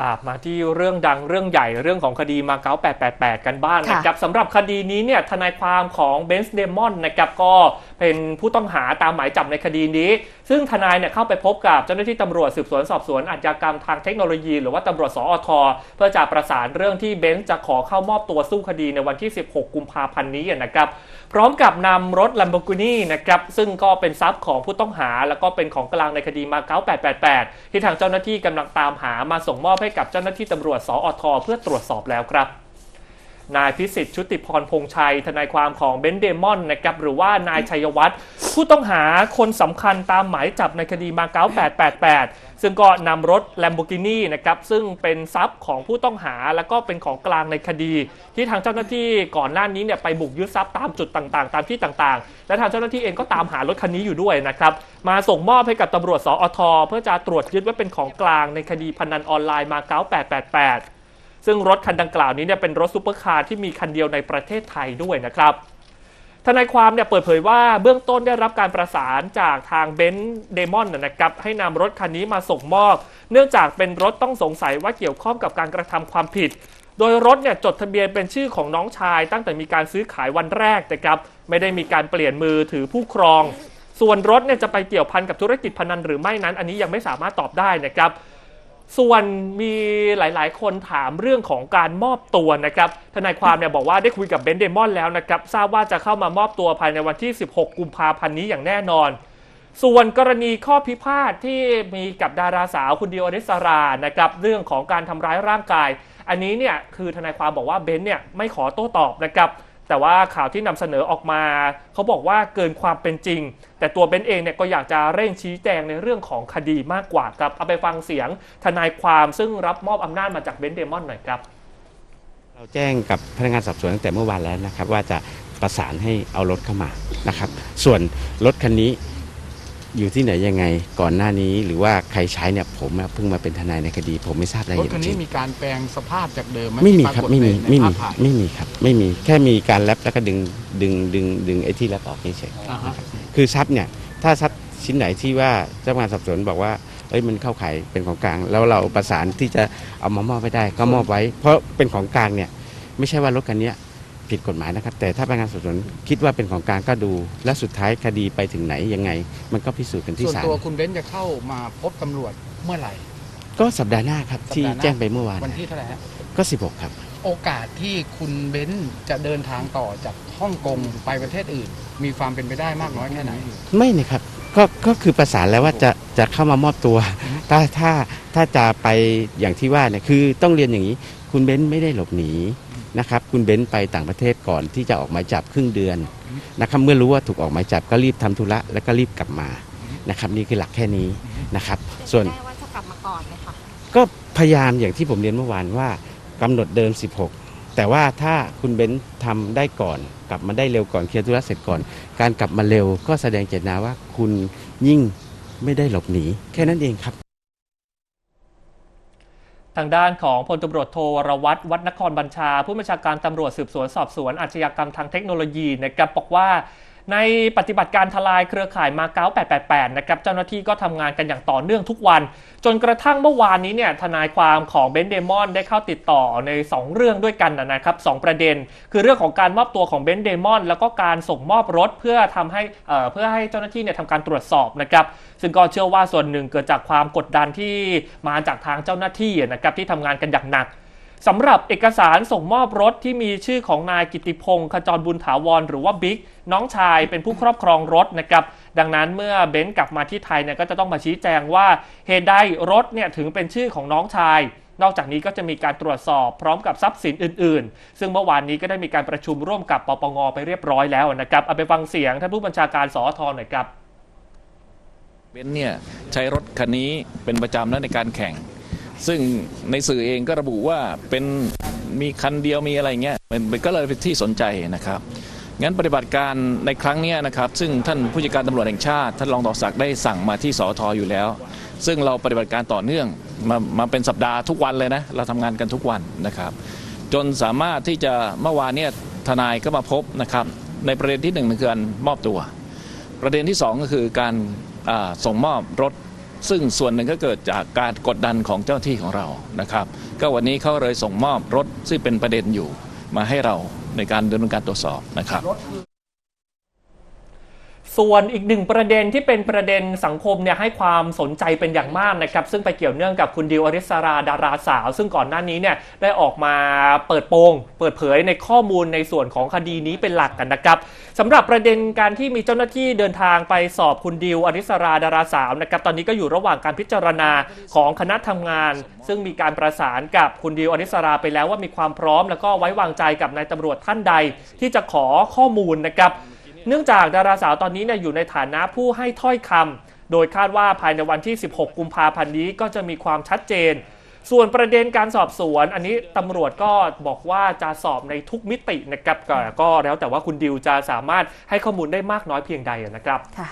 อ่ามาที่เรื่องดังเรื่องใหญ่เรื่องของคดีมาเก๊า888 กันบ้างค่ะนะครับสำหรับคดีนี้เนี่ยทนายความของเบนซ์เดมอนนะครับก็เป็นผู้ต้องหาตามหมายจับในคดีนี้ ซึ่งทนายเนี่ยเข้าไปพบกับเจ้าหน้าที่ตำรวจสืบสวนสอบสวนอาชญากรรมทางเทคโนโลยี หรือว่าตำรวจสอทเพื่อจะประสานเรื่องที่เบนซ์จะขอเข้ามอบตัวสู้คดีในวันที่ 16 กุมภาพันธ์นี้นะครับพร้อมกับนำรถ Lamborghini นะครับซึ่งก็เป็นทรัพย์ของผู้ต้องหา แล้วก็เป็นของกลางในคดีมาเก๊า888 ที่ทางเจ้าหน้าที่กำลังตามหามาส่งมอบให้กับเจ้าหน้าที่ตำรวจสอทเพื่อตรวจสอบแล้วครับ นายพิสิทธิ์ชุติพรพงษ์ชัย ทนายความของเบนเดมอนนะครับหรือว่านายชัยวัฒน์ผู้ต้องหาคนสำคัญตามหมายจับในคดีมาเก๊า888 ซึ่งก็นำรถ Lamborghini นะครับซึ่งเป็นทรัพย์ของผู้ต้องหาแล้วก็เป็นของกลางในคดี ที่ทางเจ้าหน้าที่ก่อนหน้านี้เนี่ยไปบุกยึดทรัพย์ตามจุดต่างๆ ตามที่ต่างๆ และทางเจ้าหน้าที่เองก็ตามหารถคันนี้อยู่ด้วยนะครับมาส่งมอบให้กับตำรวจสอทเพื่อจะตรวจยึดไว้เป็นของกลางในคดีพนันออนไลน์มาเก๊า888 ซึ่งรถคันดังกล่าวนี้เนี่ยเป็นรถซุปเปอร์คาร์ที่มีคันเดียวในประเทศไทยด้วยนะครับทนายความเนี่ยเปิดเผยว่าเบื้องต้นได้รับการประสานจากทางเบนซ์เดมอนนะครับให้นำรถคันนี้มาส่งมอบ เนื่องจากเป็นรถต้องสงสัยว่าเกี่ยวข้องกับการกระทำความผิด โดยรถเนี่ยจดทะเบียนเป็นชื่อของน้องชาย ตั้งแต่มีการซื้อขายวันแรกนะครับไม่ได้มีการเปลี่ยนมือถือผู้ครอง ส่วนรถเนี่ยจะไปเกี่ยวพันกับธุรกิจพนันหรือไม่นั้น อันนี้ยังไม่สามารถตอบได้นะครับ ส่วนมีหลายๆ คนถามเรื่องของการมอบตัวนะครับทนายความเนี่ยบอกว่าได้คุยกับเบนเดมอนแล้วนะครับ ทราบว่าจะเข้ามามอบตัวภายในวันที่ 16 กุมภาพันธ์นี้อย่างแน่นอน ส่วนกรณีข้อพิพาทที่มีกับดาราสาวคุณดิโอเดสรานะครับเรื่องของการทำร้ายร่างกาย อันนี้เนี่ยคือทนายความบอกว่าเบนเนี่ยไม่ขอโต้ตอบนะครับ แต่ว่าข่าวที่นำเสนอออกมา เขาบอกว่าเกินความเป็นจริง แต่ตัวเบนซ์เองเนี่ยก็อยากจะเร่งชี้แจงในเรื่องของคดีมากกว่าครับเอาไปฟังเสียงทนายความซึ่งรับมอบอำนาจมาจากเบนซ์เดมอนหน่อยครับ เราแจ้งกับพนักงานสอบสวนตั้งแต่เมื่อวานแล้วนะครับ ว่าจะประสานให้เอารถเข้ามานะครับ ส่วนรถคันนี้ อยู่ที่ไหนยังไงก่อนหน้านี้ หรือว่าใครใช้เนี่ยผมอะเพิ่งมาเป็นทนายในคดี ผมไม่ทราบรายรละถเอียดคันจนี้ริงมีการแปลงสภาพจากเดิมหไม่มีที่ครับปากฏไม่มีในไม่มีภาพถ่ายไม่มีครับไม่มีแค่มีการแรปแล้วก็ดึงดึงดึงดึงไอ้ที่แรปออกเฉยอ่าฮะๆคือทรัพย์เนี่ยถ้าทรัพย์ชิ้นไหนที่ว่าเจ้าพนักงานสอบสวนบอกว่าเอ้ยมันเข้าข่ายเป็นของกลาง แล้วเราประสานที่จะเอามามอบไม่ได้ก็มอบไว้ เพราะเป็นของกลางเนี่ยไม่ใช่ว่ารถคันเนี้ย ผิดกฎหมายนะครับ แต่ถ้าพนักงานสอบสวนคิดว่าเป็นของกลางก็ดู และสุดท้ายคดีไปถึงไหนยังไง มันก็พิสูจน์กันที่ส่วนศาลตัวคุณเบนซ์จะเข้ามาพบตำรวจเมื่อไหร่ ก็สัปดาห์หน้าครับสัปที่ดาห์หน้า แจ้งไปเมื่อวานวันที่เท่าไหร่ฮะก็ 16 ครับ โอกาสที่คุณเบนซ์จะเดินทางต่อจากฮ่องกงไปประเทศอื่น มีความเป็นไปได้มากน้อยแค่ไหน ไม่นะครับก็ก็คือประสานแล้วว่าจะจะเข้ามามอบตัว ถ้าถ้าถ้าจะไปอย่างที่ว่าเนี่ยคือต้องเรียนอย่างนี้ คุณเบ้นไม่ได้หลบหนี นะครับคุณเบ้นไปต่างประเทศก่อนที่จะออกหมายจับครึ่งเดือนนะครับเมื่อรู้ว่าถูกออกหมายจับก็รีบทำธุระแล้วก็รีบกลับมานะครับนี่คือหลักแค่นี้นะครับส่วนได้ว่าจะกลับมาก่อนไหมคะก็พยายามอย่างที่ผมเรียนเมื่อวานว่ากำหนดเดิม 16 แต่ว่าถ้าคุณเบ้นทำได้ก่อน กลับมาได้เร็วก่อนเคลียร์ธุระเสร็จก่อน การกลับมาเร็วก็แสดงเจตนาว่าคุณยิ่งไม่ได้หลบหนี แค่นั้นเองครับ ทางด้านของพลตำรวจโทวรวัตรวัดนครบัญชา ผู้บัญชาการตำรวจสืบสวนสอบสวนอาชญากรรมทางเทคโนโลยีนะครับบอกว่า ในปฏิบัติการทลายเครือข่ายมาเก๊า888 นะครับ เจ้าหน้าที่ก็ทำงานกันอย่างต่อเนื่องทุกวัน จนกระทั่งเมื่อวานนี้เนี่ยทนายความของเบนเดมอนได้เข้าติดต่อใน 2 เรื่องด้วยกันนะครับสองประเด็น คือเรื่องของการมอบตัวของเบนเดมอนแล้วก็การส่งมอบรถเพื่อทำให้เอ่อเพื่อให้เจ้าหน้าที่เนี่ยทำการตรวจสอบนะครับซึ่งก็เชื่อว่าส่วนหนึ่งเกิดจากความกดดันที่มาจากทางเจ้าหน้าที่นะครับที่ทำงานกันอย่างหนัก สำหรับเอกสารส่งมอบรถที่มีชื่อของนายกิติพงศ์ขจรบุญถาวร หรือว่าบิ๊กน้องชายเป็นผู้ครอบครองรถนะครับดังนั้นเมื่อเบนซ์กลับมาที่ไทยเนี่ยก็จะต้องมาชี้แจงว่าเหตุใดรถเนี่ยถึงเป็นชื่อของน้องชาย นอกจากนี้ก็จะมีการตรวจสอบพร้อมกับทรัพย์สินอื่น ๆ ซึ่งเมื่อวานนี้ก็ได้มีการประชุมร่วมกับปปงไปเรียบร้อยแล้วนะครับเอาไปฟังเสียงท่านผู้บัญชาการสอทหน่อยครับเบนซ์เนี่ยใช้รถคันนี้เป็นประจำนะในการแข่ง ซึ่งในสื่อเองก็ระบุว่าเป็นมีคันเดียวมีอะไรเงี้ยมันก็เลยเป็นที่สนใจนะครับ งั้นปฏิบัติการในครั้งนี้นะครับ ซึ่งท่านผู้จัดการตำรวจแห่งชาติ ท่านรองต่อศักดิ์ได้สั่งมาที่สอทอยู่แล้ว ซึ่งเราปฏิบัติการต่อเนื่องมามาเป็นสัปดาห์ทุกวันเลยนะ เราทำงานกันทุกวันนะครับ จนสามารถที่จะเมื่อวานเนี่ยทนายก็มาพบนะครับ ในประเด็นที่หนึ่งคือการมอบตัว ประเด็นที่สองก็คือการส่งมอบรถ ซึ่งส่วนหนึ่งก็เกิดจากการกดดันของเจ้าที่ของเรานะครับ ก็วันนี้เขาเลยส่งมอบรถซึ่งเป็นประเด็นอยู่มาให้เราในการดำเนินการตรวจสอบนะครับ ส่วนอีกหนึ่งประเด็นที่เป็นประเด็นสังคมเนี่ยให้ความสนใจเป็นอย่างมากนะครับ ซึ่งไปเกี่ยวเนื่องกับคุณดิวอริสราดาราสาว ซึ่งก่อนหน้านี้เนี่ยได้ออกมาเปิดโปง เปิดเผยในข้อมูลในส่วนของคดีนี้เป็นหลักกันนะครับสำหรับประเด็นการที่มีเจ้าหน้าที่เดินทางไปสอบคุณดิวอริสราดาราสาวนะครับตอนนี้ก็อยู่ระหว่างการพิจารณาของคณะทำงาน ซึ่งมีการประสานกับคุณดิวอริสราไปแล้วว่ามีความพร้อม แล้วก็ไว้วางใจกับนายตำรวจท่านใด ที่จะขอข้อมูลนะครับ เนื่องจากดาราสาวตอนนี้เนี่ยอยู่ในฐานะผู้ให้ถ้อยคำโดยคาดว่าภายในวันที่ 16 กุมภาพันธ์นี้ก็จะมีความชัดเจน ส่วนประเด็นการสอบสวน อันนี้ตำรวจก็บอกว่าจะสอบในทุกมิตินะครับก็ก็แล้วแต่ว่าคุณดิวจะสามารถให้ข้อมูลได้มากน้อยเพียงใดนะครับค่ะ